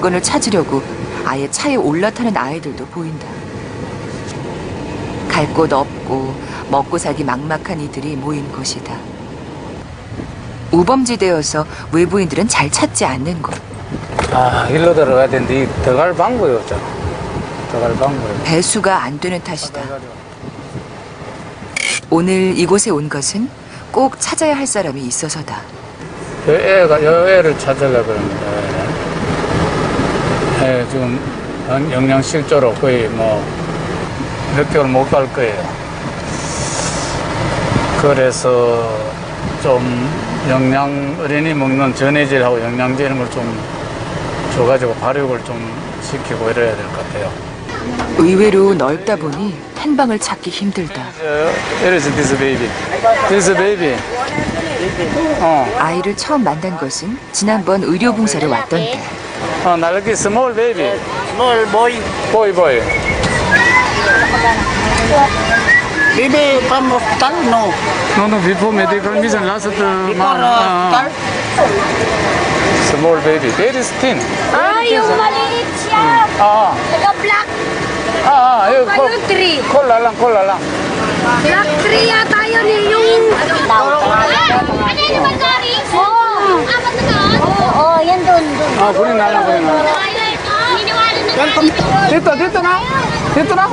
물건을 찾으려고 아예 차에 올라타는 아이들도 보인다. 갈 곳 없고 먹고 살기 막막한 이들이 모인 곳이다. 우범지대여서 외부인들은 잘 찾지 않는 곳. 아, 일로 들어가야 되는데, 이 들어갈 방법이 없잖아. 들어갈 방법이. 배수가 안 되는 탓이다. 오늘 이곳에 온 것은 꼭 찾아야 할 사람이 있어서다. 여 애가, 여 애를 찾으려고 그럽니다. 예, 지금 영- 영양실조로 거의 뭐, 몇 개월 못 갈 거예요. 그래서 좀 영양, 어린이 먹는 전해질하고 영양제 이런 걸 좀 줘가지고 발육을 좀 시키고 이래야 될 것 같아요. 의외로 넓다 보니 한 방을 찾기 힘들다. Here is this baby. This baby. 어, 아이를 처음 만난 것은 지난번 의료봉사를 왔던 때. Oh, nalagi small baby. Yes, small boy. Boy, boy. Baby from hospital? No. No, no, before medical mission last uh, Before month. Uh, small baby. Very thin. Ah, yung maliit siya. Ah. ah. Naka-black. Ah, ah. Yung, yung ano tree. Kola lang, kola lang. Black tree yata yun eh. Yung... Ano yun, Bandari? Oo. Ah, Apat na ano? Oo, yan doon. Ah, kunin na lang. Na? 됐다, 나?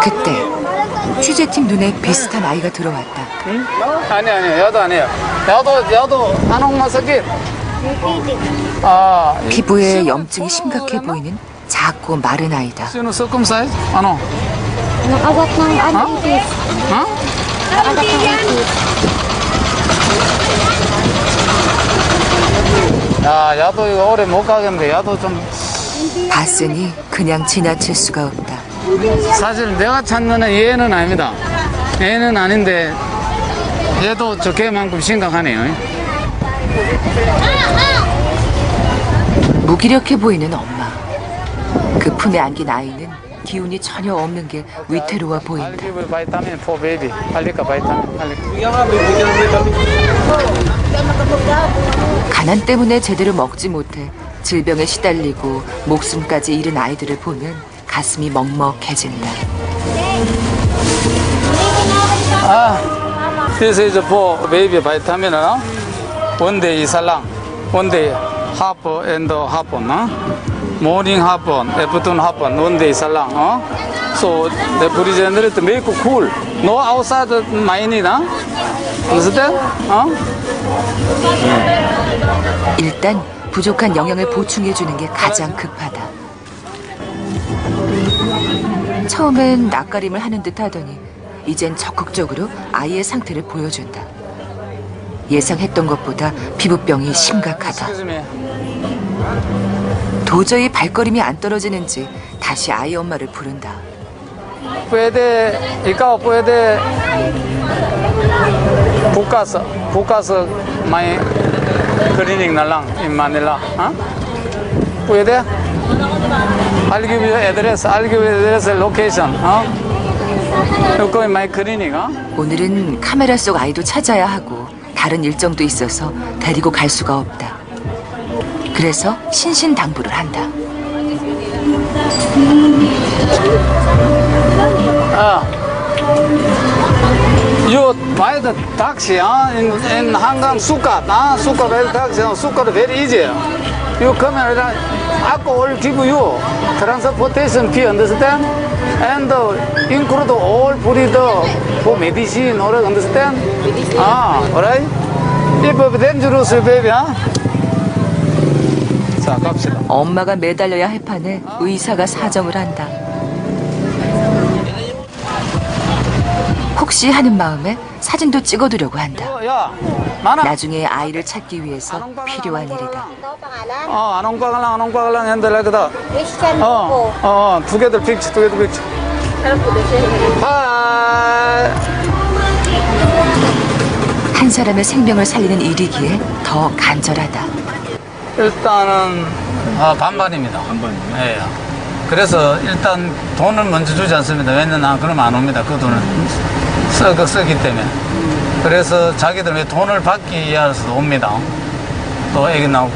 그때 취재팀 눈에 비슷한 아이가 들어왔다. 아니, 아니, 야도 아니야. 야도, 야도, 안옥마 석기. 아, 이- 피부에 염증이 심각해 보이는 작고 마른 아이다. Sino circumcised? Ano? Nakagat ng arthritis. 어? Arthritis. 야, 야도 이거 오래 못 가겠는데, 야도 좀. 봤으니 그냥 지나칠 수가 없다. 사실 내가 찾는 애 얘는 아닙니다. 얘는 아닌데, 얘도 저 개만큼 심각하네요. 무기력해 보이는 엄마. 그 품에 안긴 아이는 기운이 전혀 없는 게 위태로워 보인다. 알기브 바이타민 4 베이비. 알리까 바이타민. 알리까. 가난 때문에 제대로 먹지 못해 질병에 시달리고 목숨까지 잃은 아이들을 보면 가슴이 먹먹해진다. 아, this is for baby vitamin, no? One day isallang. One day half and half, no? Morning half, afternoon half, one day isallang, no? So the refrigerator make cool. No outside mine, no? Understand? 어? 일단 부족한 영양을 보충해 주는 게 가장 급하다. 처음엔 낯가림을 하는 듯 하더니 이젠 적극적으로 아이의 상태를 보여준다. 예상했던 것보다 피부병이 심각하다. 도저히 발걸음이 안 떨어지는지 다시 아이 엄마를 부른다. Puede, ikaw puede bukas, bukas may clinic na lang in Manila. Ha? Pwede? I'll give you address, I'll give you address and location. 어? In my clinic, 어? 오늘은 카메라 속 아이도 찾아야 하고 다른 일정도 있어서 데리고 갈 수가 없다. 그래서 신신당부를 한다. 어. Uh, in, in Hangang Sukat. Uh, Sukat very taxi, uh, Sukat very easy. You come and uh, Akko will give you transportation fee, understand? And uh, include all food for medicine, all right, understand? Ah, alright? If dangerous, baby, huh? 자, 갑시다. 엄마가 매달려야 할 판에 의사가 사정을 한다. 혹시 하는 마음에 사진도 찍어두려고 한다. 어, 야. 나중에 아이를 찾기 위해서 필요한 일이다. 어, 안홍과갈랑, 안홍과갈랑 핸들 하거든. Christian 어, 어, 어, together picture, together picture. 하이. 한 사람의 생명을 살리는 일이기에 더 간절하다. 일단은 아, 반반입니다. 반반이요? 예. 그래서 일단 돈을 먼저 주지 않습니다. 왜냐면 나 그러면 안 옵니다. 그 돈을 써, 쓰기 때문에. 그래서 자기들 왜 돈을 받기 위해서 옵니다. 또 애기 나오고.